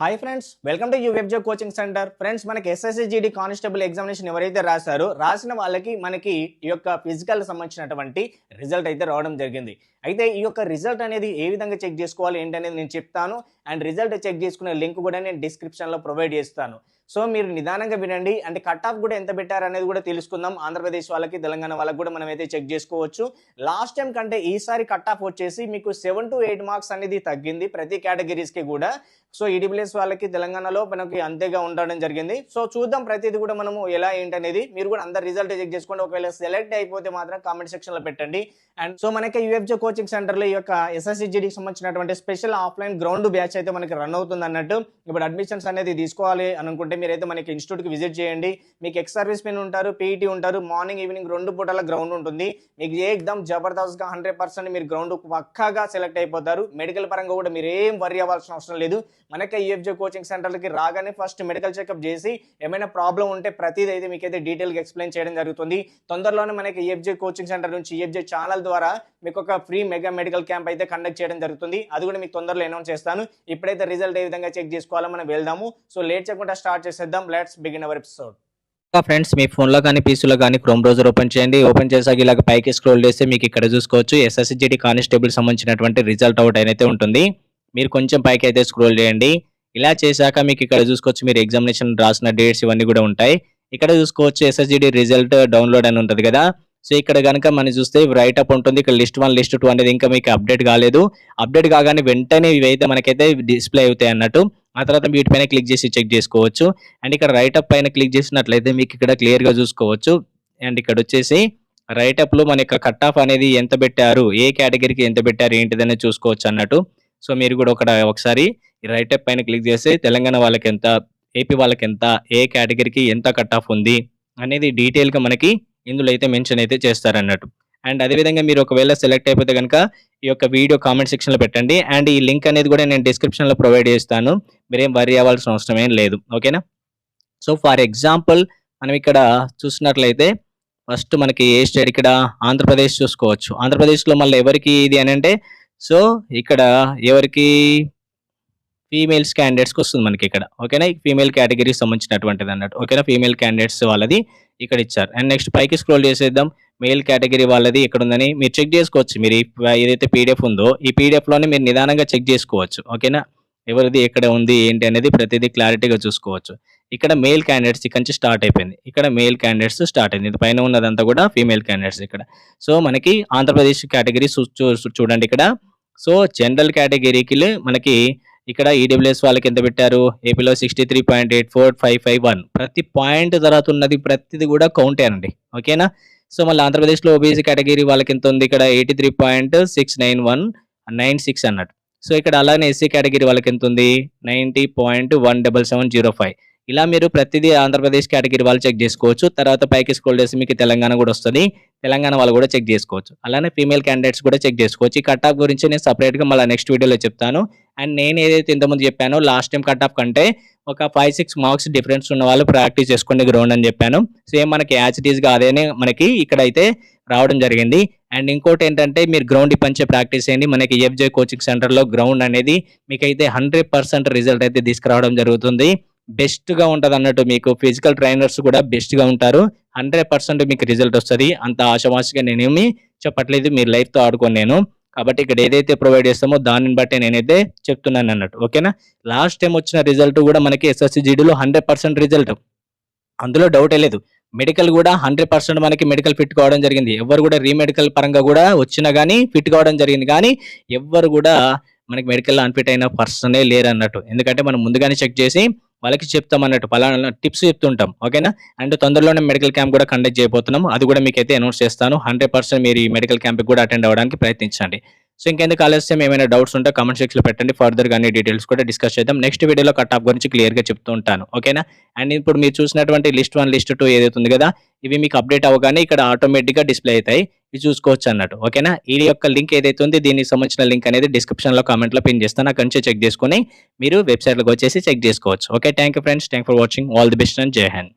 Hi friends welcome to you వెబ్జో coaching centre friends మనకి SSC GD constable examination ఎవరైతే రాశారో రాసిన వాళ్ళకి మనకి ఈ యొక్క ఫిజికల్ సంబంధించినటువంటి రిజల్ట్ అయితే రావడం జరిగింది. అయితే ఈ యొక్క రిజల్ట్ అనేది ఏ విధంగా చెక్ చేసుకోవాలి ఏంటనేది నేను చెప్తాను. అండ్ రిజల్ట్ చెక్ చేసుకునే లింక్ కూడా నేను డిస్క్రిప్షన్లో ప్రొవైడ్ చేస్తాను. సో మీరు నిదానంగా వినండి. అంటే కట్ ఆఫ్ కూడా ఎంత పెట్టారు అనేది కూడా తెలుసుకుందాం. ఆంధ్రప్రదేశ్ వాళ్ళకి తెలంగాణ వాళ్ళకి కూడా మనం అయితే చెక్ చేసుకోవచ్చు. లాస్ట్ టైం కంటే ఈసారి కట్ ఆఫ్ వచ్చేసి మీకు సెవెన్ టు ఎయిట్ మార్క్స్ అనేది తగ్గింది ప్రతి కేటగిరీస్కి కూడా. సో ఈడబ్ల్యూఎస్ వాళ్ళకి తెలంగాణలో మనకి అంతేగా ఉండడం జరిగింది. సో చూద్దాం ప్రతిది కూడా మనము ఎలా ఏంటనేది. మీరు కూడా అందరు రిజల్ట్ చెక్ చేసుకోండి ఒకవేళ సెలెక్ట్ అయిపోతే మాత్రం కామెంట్ సెక్షన్లో పెట్టండి. అండ్ సో మనకి యూఎఫ్జే కోచింగ్ సెంటర్లో ఈ యొక్క ఎస్ఎస్సిజిడికి సంబంధించినటువంటి స్పెషల్ ఆఫ్లైన్ గ్రౌండ్ బ్యాచ్ అయితే మనకి రన్ అవుతుంది అన్నట్టు. ఇప్పుడు అడ్మిషన్స్ అనేది తీసుకోవాలి అనుకుంటే అనుకుంటే మీరైతే మనకి ఇన్స్టిట్యూట్కి విజిట్ చేయండి. మీకు ఎక్స్ సర్వీస్ మెన్ ఉంటారు పీఈటీ ఉంటారు మార్నింగ్ ఈవినింగ్ రెండు పూటల గ్రౌండ్ ఉంటుంది. మీకు ఏ ఎగ్జామ్ జబర్దస్త్గా హండ్రెడ్ పర్సెంట్ మీరు గ్రౌండ్ పక్కాగా సెలెక్ట్ అయిపోతారు. మెడికల్ పరంగా కూడా మీరు ఏం వరి అవ్వాల్సిన అవసరం లేదు. మనకి యూఎఫ్జే కోచింగ్ సెంటర్లకి రాగానే ఫస్ట్ మెడికల్ చెకప్ చేసి ఏమైనా ప్రాబ్లం ఉంటే ప్రతిదీ అయితే మీకైతే డీటెయిల్గా ఎక్స్ప్లెయిన్ చేయడం జరుగుతుంది. తొందరలోనే మనకి ఈఎఫ్జే కోచింగ్ సెంటర్ నుంచి ఈఎఫ్జే ఛానల్ ద్వారా మీకు ఒక ఫ్రీ మెగా మెడికల్ క్యాంప్ అయితే కండక్ట్ చేయడం జరుగుతుంది. అది కూడా మీకు తొందరలో అనౌన్స్ చేస్తాను. ఇప్పుడైతే రిజల్ట్ ఏ విధంగా చెక్ చేసుకోవాలో మనం వెళ్దాము. సో లేట్ చేయకుండా స్టార్ట్ చేసేద్దాం. Let's begin our episode friends మీ ఫోన్లో కానీ పీసీలో కానీ క్రోమ్ బ్రౌజర్ ఓపెన్ చేయండి. ఓపెన్ చేసాక ఇలాగ పైకి స్క్రోల్ చేస్తే మీకు ఇక్కడ చూసుకోవచ్చు ఎస్ఎస్జిటి కానిస్టేబుల్ సంబంధించినటువంటి రిజల్ట్ అవుట్ అయితే ఉంటుంది. మీరు కొంచెం పైకి అయితే స్క్రోల్ చేయండి. ఇలా చేశాక మీకు ఇక్కడ చూసుకోవచ్చు మీరు ఎగ్జామినేషన్ రాసిన డేట్స్ ఇవన్నీ కూడా ఉంటాయి. ఇక్కడ చూసుకోవచ్చు ఎస్ఎస్జిడి రిజల్ట్ డౌన్లోడ్ అని ఉంటుంది కదా. సో ఇక్కడ కనుక మనం చూస్తే రైట్ అప్ ఉంటుంది. ఇక్కడ లిస్ట్ వన్ లిస్ట్ టూ అనేది ఇంకా మీకు అప్డేట్ కాలేదు. అప్డేట్ కాగానే వెంటనే ఇవైతే మనకైతే డిస్ప్లే అవుతాయి అన్నట్టు. ఆ తర్వాత వీటి పైన క్లిక్ చేసి చెక్ చేసుకోవచ్చు. అండ్ ఇక్కడ రైట్ అప్ పైన క్లిక్ చేసినట్లయితే మీకు ఇక్కడ క్లియర్గా చూసుకోవచ్చు. అండ్ ఇక్కడ వచ్చేసి రైట్లో మన యొక్క కట్ ఆఫ్ అనేది ఎంత పెట్టారు? ఏ కేటగిరీకి ఎంత పెట్టారు? ఏంటిదనే చూసుకోవచ్చు అన్నట్టు. సో మీరు కూడా ఒక ఒకసారి రైట్ అప్ పైన క్లిక్ చేసి తెలంగాణ వాళ్ళకి ఎంత ఏపీ వాళ్ళకి ఎంత ఏ కేటగిరీకి ఎంత కట్ ఆఫ్ ఉంది అనేది డీటెయిల్గా మనకి ఇందులో అయితే మెన్షన్ అయితే చేస్తారన్నట్టు అండ్ అదేవిధంగా మీరు ఒకవేళ సెలెక్ట్ అయిపోతే కనుక ఈ యొక్క వీడియో కామెంట్ సెక్షన్లో పెట్టండి. అండ్ ఈ లింక్ అనేది కూడా నేను డిస్క్రిప్షన్లో ప్రొవైడ్ చేస్తాను. మీరేం వరి అవ్వాల్సిన అవసరం ఏం లేదు. ఓకేనా సో ఫర్ ఎగ్జాంపుల్ మనం ఇక్కడ చూసినట్లయితే ఫస్ట్ మనకి ఏ స్టేట్ ఇక్కడ? ఆంధ్రప్రదేశ్ చూసుకోవచ్చు. ఆంధ్రప్రదేశ్లో మళ్ళీ ఎవరికి ఇది అని అంటే సో ఇక్కడ ఎవరికి? ఫీమేల్స్ క్యాండిడేట్స్కి వస్తుంది మనకి ఇక్కడ. ఓకేనా ఫీమేల్ కేటగిరీకి సంబంధించినటువంటిది అన్నట్టు. ఓకేనా ఫీమేల్ క్యాండిడేట్స్ వాళ్ళది ఇక్కడ ఇచ్చారు. అండ్ నెక్స్ట్ పైకి స్క్రోల్ చేసేద్దాం. మెయిల్ కేటగిరీ వాళ్ళది ఇక్కడ ఉందని మీరు చెక్ చేసుకోవచ్చు. మీరు ఏదైతే పీడిఎఫ్ ఉందో ఈ పీడిఎఫ్లోనే మీరు నిదానంగా చెక్ చేసుకోవచ్చు. ఓకేనా? ఎవరిది ఎక్కడ ఉంది ఏంటి అనేది ప్రతిదీ క్లారిటీగా చూసుకోవచ్చు. ఇక్కడ మేల్ క్యాండిడేట్స్ ఇక్కడ నుంచి స్టార్ట్ అయిపోయింది. ఇక్కడ మేల్ క్యాండిడేట్స్ స్టార్ట్ అయింది. ఇది పైన ఉన్నదంతా కూడా ఫీమేల్ క్యాండిడేట్స్ ఇక్కడ. సో మనకి ఆంధ్రప్రదేశ్ కేటగిరీ చూడండి ఇక్కడ. సో జనరల్ కేటగిరీకి మనకి ఇక్కడ ఈడబ్ల్యూఎస్ వాళ్ళకి ఎంత పెట్టారు? ఏపీలో sixty three point eight four five five one. ప్రతి పాయింట్ తర్వాత ఉన్నది ప్రతిది కూడా కౌంటే అండి. ఓకేనా? సో మళ్ళీ ఆంధ్రప్రదేశ్లో ఓబీసీ కేటగిరీ వాళ్ళకి ఎంత ఉంది? ఇక్కడ eighty three point six nine one nine six అన్నట్టు. సో ఇక్కడ అలానే ఎస్సీ కేటగిరీ వాళ్ళకి ఎంత ఉంది? Ninety point one double seven zero five. ఇలా మీరు ప్రతిదీ ఆంధ్రప్రదేశ్ కేటగిరీ వాళ్ళు చెక్ చేసుకోవచ్చు. తర్వాత పైకి స్క్రోల్ చేసి మీకు తెలంగాణ కూడా వస్తుంది. తెలంగాణ వాళ్ళు కూడా చెక్ చేసుకోవచ్చు. అలానే ఫీమేల్ క్యాండిడేట్స్ కూడా చెక్ చేసుకోవచ్చు. ఈ కట్ ఆఫ్ గురించి నేను సపరేట్గా మళ్ళీ నెక్స్ట్ వీడియోలో చెప్తాను. అండ్ నేను ఏదైతే ఇంతకుముందు చెప్పానో లాస్ట్ టైం కట్ ఆఫ్ కంటే ఒక ఫైవ్ సిక్స్ మార్క్స్ డిఫరెన్స్ ఉన్న వాళ్ళు ప్రాక్టీస్ చేసుకునే గ్రౌండ్ అని చెప్పాను. సేమ్ మనకి యాచిటీస్గా అదేనే మనకి ఇక్కడైతే రావడం జరిగింది. అండ్ ఇంకోటి ఏంటంటే మీరు గ్రౌండ్ పంచే ప్రాక్టీస్ చేయండి. మనకి ఎఫ్జే కోచింగ్ సెంటర్లో గ్రౌండ్ అనేది మీకైతే హండ్రెడ్ పర్సెంట్ రిజల్ట్ అయితే తీసుకురావడం జరుగుతుంది. బెస్ట్గా ఉంటుంది అన్నట్టు మీకు ఫిజికల్ ట్రైనర్స్ కూడా బెస్ట్గా ఉంటారు. హండ్రెడ్ పర్సెంట్ మీకు రిజల్ట్ వస్తుంది. అంత ఆశమాషగా నేనేమి చెప్పట్లేదు. మీరు లైఫ్తో ఆడుకోను నేను. కాబట్టి ఇక్కడ ఏదైతే ప్రొవైడ్ చేస్తామో దానిని బట్టి నేనైతే చెప్తున్నాను అన్నట్టు. ఓకేనా? లాస్ట్ టైం వచ్చిన రిజల్ట్ కూడా మనకి ఎస్ఎస్సిజిడిలో హండ్రెడ్ పర్సెంట్ రిజల్ట్. అందులో డౌటే లేదు. మెడికల్ కూడా హండ్రెడ్ పర్సెంట్ మనకి మెడికల్ ఫిట్ కావడం జరిగింది. ఎవరు కూడా రీమెడికల్ పరంగా కూడా వచ్చినా కానీ ఫిట్ కావడం జరిగింది. కానీ ఎవ్వరు కూడా మనకి మెడికల్ అన్ఫిట్ అయిన పర్సనే లేరు అన్నట్టు ఎందుకంటే మనం ముందుగానే చెక్ చేసి వాళ్ళకి చెప్తాం అన్నట్టు పలానా టిప్స్ చెప్తుంటాం. ఓకేనా అండ్ తొందరలోనే మెడికల్ క్యాంప్ కూడా కండక్ట్ చేయబోతున్నాం. అది కూడా మీకు అయితే అనౌన్స్ చేస్తాను. హండ్రెడ్ పర్సెంట్ మీరు ఈ మెడికల్ క్యాంప్కి కూడా అటెండ్ అవ్వడానికి ప్రయత్నించండి. సో ఇంకెందుకు ఆలస్యం? ఏమైనా డౌట్స్ ఉంటే కామెంట్ సెక్షన్లో పెట్టండి. ఫర్దర్ అన్ని డీటెయిల్స్ కూడా డిస్కస్ చేద్దాం. నెక్స్ట్ వీడియోలో కట్ ఆఫ్ గురించి క్లియర్గా చెప్తూ ఉంటాను. ఓకేనా అండ్ ఇప్పుడు మీరు చూసినటువంటి లిస్ట్ వన్ లిస్ట్ టూ ఏదైతే ఉంది కదా ఇవి మీకు అప్డేట్ అవ్వగానే ఇక్కడ ఆటోమేటిక్గా డిస్ప్లే అవుతాయి. ఇది చూసుకోవచ్చు అన్నట్టు ఓకేనా? ఈ యొక్క లింక్ ఏదైతే ఉంది దీనికి సంబంధించిన లింక్ అనేది డిస్క్రిప్షన్లో కామెంట్లో పిన్ చేస్తాను. అక్కడి నుంచి చెక్ చేసుకుని మీరు వెబ్సైట్లోకి వచ్చేసి చెక్ చేసుకోవచ్చు. Okay thank friends thank for watching all the best and Jai Hind